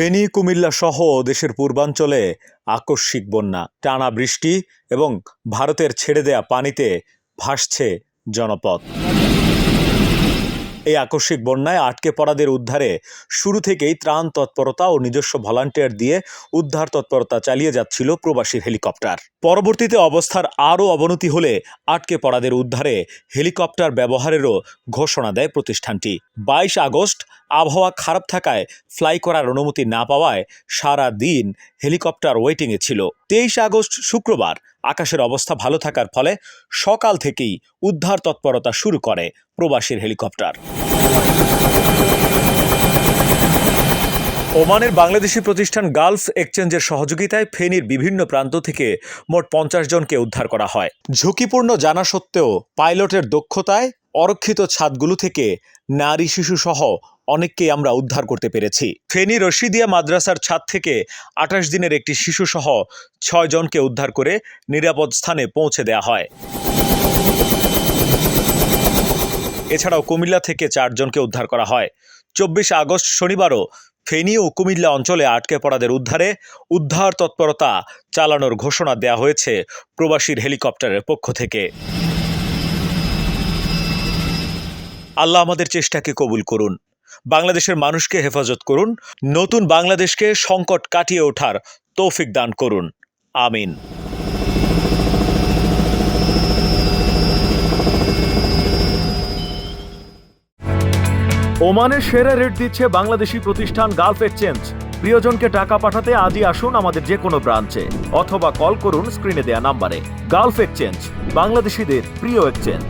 ফেনী, কুমিল্লা সহ দেশের পূর্বাঞ্চলে আকস্মিক বন্যা, টানা বৃষ্টি এবং ভারতের ছেড়ে দেয়া পানিতে ভাসছে জনপদ এই আকস্মিক বন্যায় আটকে পড়াদের উদ্ধারে শুরু থেকেই ত্রাণ তৎপরতা ও নিজস্ব ভলান্টিয়ার দিয়ে উদ্ধার তৎপরতা চালিয়ে যাচ্ছিল প্রবাসীর হেলিকপ্টার। পরবর্তীতে অবস্থার আরও অবনতি হলে আটকে পড়াদের উদ্ধারে হেলিকপ্টার ব্যবহারেরও ঘোষণা দেয় প্রতিষ্ঠানটি। বাইশ আগস্ট, আবহাওয়া খারাপ থাকায় ফ্লাই করার অনুমতি না পাওয়ায় সারা দিন হেলিকপ্টার ওয়েটিংয়ে ছিল। তেইশ আগস্ট, শুক্রবার আকাশের অবস্থা ভালো থাকার ফলে সকাল থেকেই উদ্ধার তৎপরতা শুরু করে প্রবাসীর হেলিকপ্টার। ওমানের বাংলাদেশি প্রতিষ্ঠান গালফ এক্সচেঞ্জের সহযোগিতায় ফেনীর বিভিন্ন প্রান্ত থেকে মোট পঞ্চাশ জনকে উদ্ধার করা হয়। ঝুঁকিপূর্ণ জানা সত্ত্বেও পাইলটের দক্ষতায় অরক্ষিত ছাদগুলো থেকে নারী শিশু সহ অনেককেই আমরা উদ্ধার করতে পেরেছি। ফেনী রশিদিয়া মাদ্রাসার ছাদ থেকে আঠাশ দিনের একটি শিশু সহ ছয় জনকে উদ্ধার করে নিরাপদ স্থানে পৌঁছে দেওয়া হয়। এছাড়াও কুমিল্লা থেকে চারজনকে উদ্ধার করা হয়। চব্বিশে আগস্ট শনিবারও ফেনী ও কুমিল্লা অঞ্চলে আটকে পড়াদের উদ্ধারে উদ্ধার তৎপরতা চালানোর ঘোষণা দেয়া হয়েছে প্রবাসীর হেলিকপ্টারের পক্ষ থেকে। আল্লাহ আমাদের চেষ্টাকে কবুল করুন। বাংলাদেশের মানুষকে হেফাজত করুন, নতুন বাংলাদেশকে সংকট কাটিয়ে ওঠার তৌফিক দান করুন। আমিন। ওমানের সেরা রেট দিচ্ছে বাংলাদেশি প্রতিষ্ঠান গালফ এক্সচেঞ্জ। প্রিয়জনকে টাকা পাঠাতে আজই আসুন আমাদের যে কোনো ব্রাঞ্চে, অথবা কল করুন স্ক্রিনে দেয়া নাম্বারে। গালফ এক্সচেঞ্জ, বাংলাদেশিদের প্রিয় এক্সচেঞ্জ।